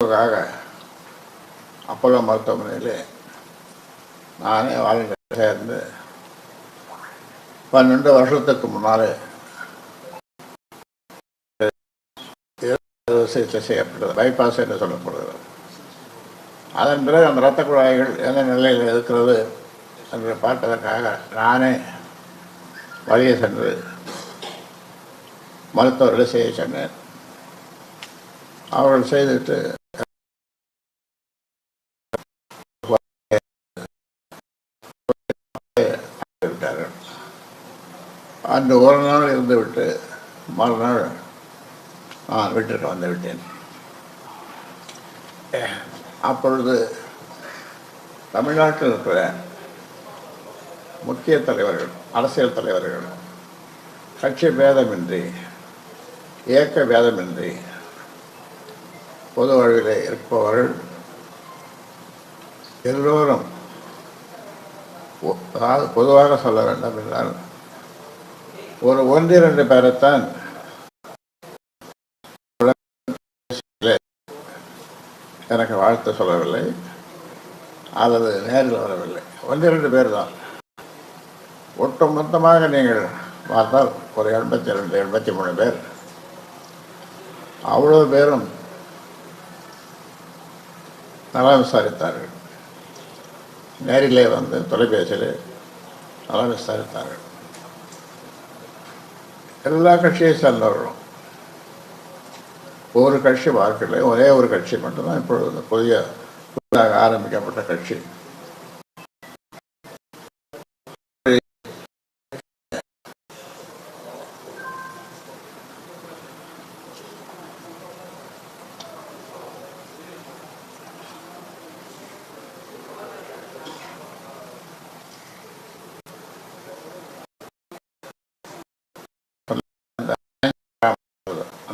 மருத்துவக்காக Apollo மருத்துவமனையில் நானே volunteer சேர்ந்து பன்னெண்டு வருஷத்துக்கு முன்னாலே சிகிச்சை செய்யப்பட்டது. பைபாஸ் என்று சொல்லப்படுகிறது. அதன் பிறகு அந்த இரத்த குழாய்கள் எந்த நிலையில் இருக்கிறது என்று பார்ப்பதற்காக நானே வழியை சென்று மருத்துவர்களை செய்ய சொன்னேன். அவர்கள் செய்துட்டு அந்த ஒரு நாள் இருந்துவிட்டு மறுநாள் நான் வீட்டிற்கு வந்து விட்டேன் அப்பொழுது தமிழ்நாட்டில் இருக்கிற முக்கிய தலைவர்கள் அரசியல் தலைவர்கள் கட்சி பேதமின்றி இயக்க பேதமின்றி பொது வாழ்வில் இருப்பவர்கள் எல்லோரும் அதாவது பொதுவாக சொல்ல வேண்டும் என்றால் ஒரு ஒன்றிரண்டு பேரைத்தான் எனக்கு வாழ்த்து சொல்லவில்லை. அல்லது நேரில் வரவில்லை. ஒன்றிரண்டு பேர் தான் ஒட்டுமொத்தமாக நீங்கள் பார்த்தால் ஒரு எண்பத்தி ரெண்டு எண்பத்தி மூணு பேர். அவ்வளவு பேரும் நலம் விசாரித்தார்கள். நேரிலே வந்து தொலைபேசியில் நலம் விசாரித்தார்கள். எல்லா கட்சியை சேர்ந்தவர்களும். ஒவ்வொரு கட்சி பார்க்கல ஒரே ஒரு கட்சி மட்டும்தான் இப்பொழுது புதிய புதிதாக ஆரம்பிக்கப்பட்ட கட்சி.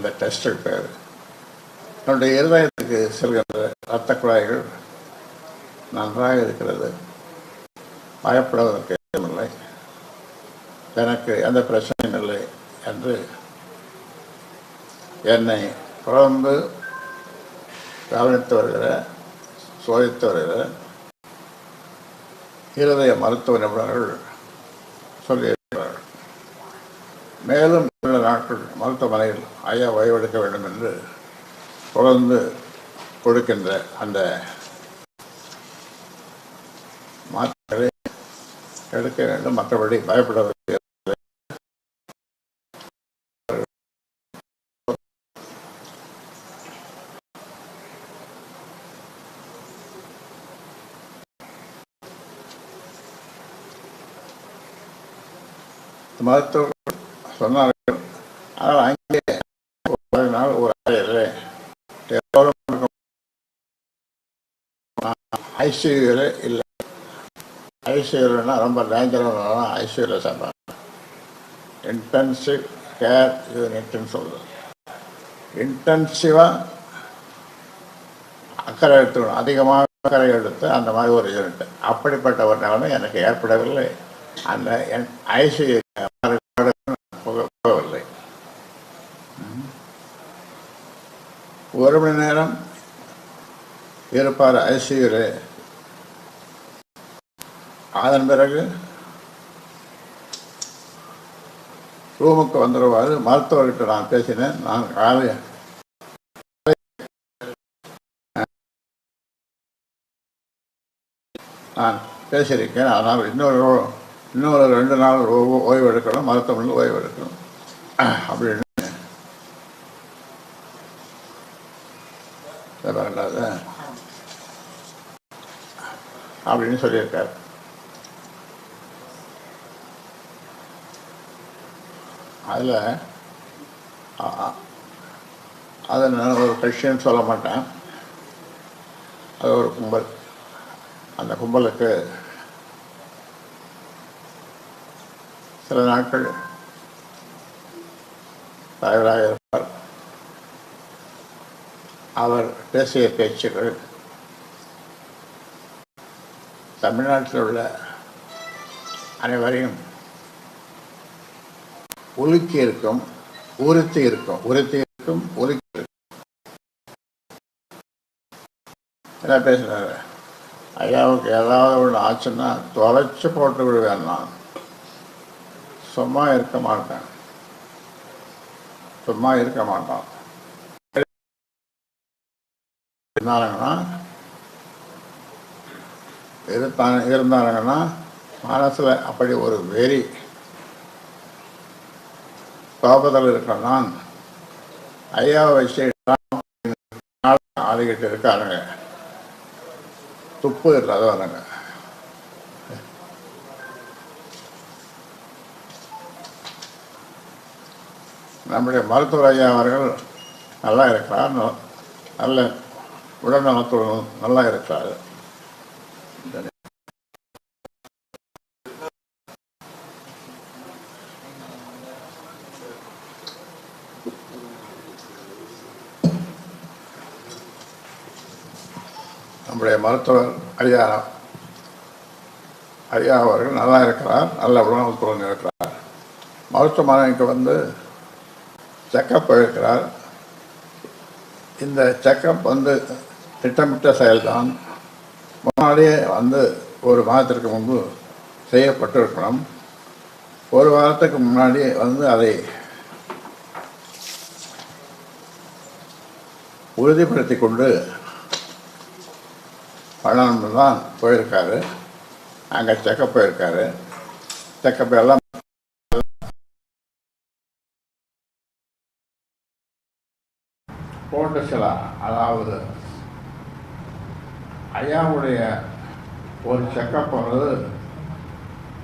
அந்த டெஸ்ட் பேர். என்னுடைய இருதயத்துக்கு செல்கின்ற இரத்த குழாய்கள் நன்றாக இருக்கிறது. பயப்படுவதற்கு இல்லை எனக்கு எந்த பிரச்சனையும் இல்லை என்று என்னை தொடர்ந்து கவனித்து வருகிற சோதித்து வருகிற இருதய மருத்துவ நிபுணர்கள் சொல்லியிருக்கிறார்கள். மேலும் நாட்கள் மருத்துவமனையில் ஐயா ஓய்வெடுக்க வேண்டும் என்று தொடர்ந்து கொடுக்கின்ற அந்த மாற்றங்களை எடுக்க வேண்டும். மற்றபடி பயப்பட வேண்டிய மருத்துவர்கள் சொன்னார்கள் ஆனால் அங்கே ஒரு நாள் ஒரு அறையில் எல்லோரும் ஐசியூவில் இல்லை. ஐசியூலன்னா ரொம்ப டேஞ்சரான ஐசியூவில் சேர்ந்தாங்க இன்டென்சிவ் கேர் யூனிட்னு சொல்லுது இன்டென்சிவாக அக்கறை எடுத்துக்கணும். அதிகமாக அக்கறை எடுத்து அந்த மாதிரி ஒரு யூனிட் அப்படிப்பட்ட ஒரு நிலைமை எனக்கு ஏற்படவில்லை. அந்த ஐசியூ போகவில்லை. ஒரு மணி நேரம் இருப்பார் ஐசியூவில் அதன் பிறகு ரூமுக்கு வந்துடுவார் மருத்துவர்கிட்ட நான் பேசினேன். நான் காலை நான் பேசியிருக்கேன். அதனால் இன்னொரு இன்னொரு ரெண்டு நாள் ஓ- ஓய்வு எடுக்கணும் மருத்துவமனையில் ஓய்வு எடுக்கணும் அப்படின்னு அப்படின்னு சொல்லியிருக்காரு. அதில் அதை நான் ஒரு கட்சின்னு சொல்ல மாட்டேன். அது ஒரு கும்பல். அந்த கும்பலுக்கு சில நாட்கள் தலைவராக இருப்பார். அவர் பேசிய பேச்சுகள் தமிழ்நாட்டில் உள்ள அனைவரையும் உலுக்கி இருக்கும் உரத்து இருக்கும். உரத்து இருக்கும் ஒழுக்கி இருக்கும். என்ன பேசுறாரு? ஐயாவுக்கு ஏதாவது ஒன்று ஆச்சுன்னா தொலைச்சு போட்டு விடுவேன் நான். சும்மா இருக்க மாட்டேன். சும்மா இருக்க மாட்டான் இருந்தாங்கன்னா இருந்தாங்க இருந்தாங்கன்னா மனசில் அப்படி ஒரு வெறி கோபத்தில் இருக்கிற ஐயாவை வச்சு ஆடிக்கிட்டு இருக்காருங்க துப்பு இல்லாதவனுங்க. நம்முடைய மருத்துவர் ஐயா அவர்கள் நல்லா இருக்கிறார். நல்ல நல்ல உடல்நலத்துடன் நல்லா இருக்கிறார். நம்முடைய மருத்துவர் ஐயா ஐயா அவர்கள் நல்லா இருக்கிறார் நல்ல உணவுத்துடன் இருக்கிறார். மருத்துவமனைக்கு வந்து செக்கப் இருக்கிறார் இந்த செக்கப் வந்து திட்டமிட்ட செயல்தான். முன்னாடியே வந்து ஒரு மாதத்திற்கு முன்பு செய்யப்பட்டிருக்கணும். ஒரு வாரத்துக்கு முன்னாடி வந்து அதை உறுதிப்படுத்தி கொண்டு பண்ணணும்னு தான் போயிருக்காரு. அங்கே செக்கப் போயிருக்காரு. செக்கப் எல்லாம் போட்டு சில அதாவது ஐயாவுடைய ஒரு செக்கப் வந்து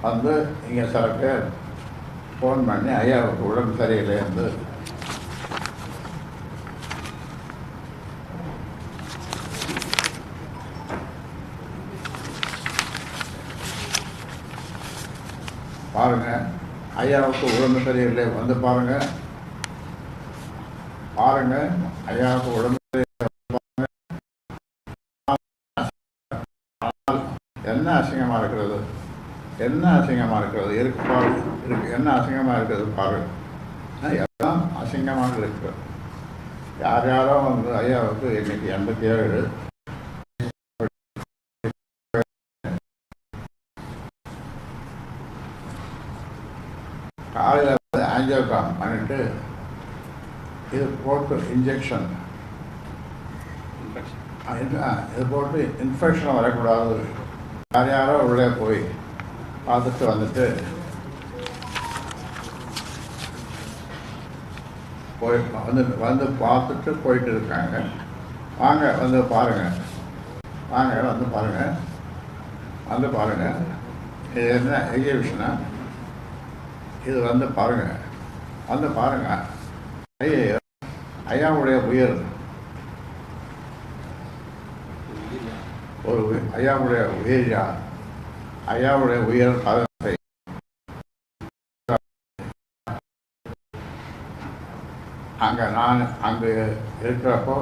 வந்து இங்கே சில பேர் ஃபோன் பண்ணி ஐயாவுக்கு உடம்பு சரியில்லைன்னு பாருங்கள் ஐயாவுக்கு உடம்பு சரியில்லை வந்து பாருங்க. பாருங்க ஐயாவுக்கு உடம்பு என்ன அசிங்கமா இருக்கிறது? என்ன அசிங்கமா இருக்கிறது? இருக்கு பாரு இருக்கு. என்ன அசிங்கமா இருக்கிறது பாரு எல்லாம் அசிங்கமாக இருக்கு. யார் யாரோ வந்து ஐயாவுக்கு இன்னைக்கு எண்பத்தி ஏழு காலையில் வந்து ஆஞ்சியோகிராம் பண்ணிட்டு இது போட்டு இன்ஜெக்ஷன் இது போட்டு இன்ஃபெக்ஷன் வரக்கூடாது. யார் யாரோ உள்ளே போய் பார்த்துட்டு வந்துட்டு போய் வந்து வந்து பார்த்துட்டு போயிட்டு இருக்காங்க. வாங்க வந்து பாருங்க. வாங்க வந்து பாருங்க. வந்து பாருங்க. இது என்ன எக்ஸிபிஷனா இது வந்து பாருங்க. வந்து பாருங்க. ஐயா ஐயாவுடைய உயிர். ஒரு ஐயாவுடைய உயிர் யார்? ஐயாவுடைய உயிர் பதத்தை அங்கே நான் அங்கே இருக்கிறப்போ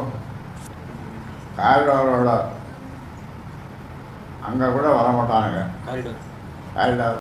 காரிடாரோட அங்கே கூட வர மாட்டானுங்க காரிடார்.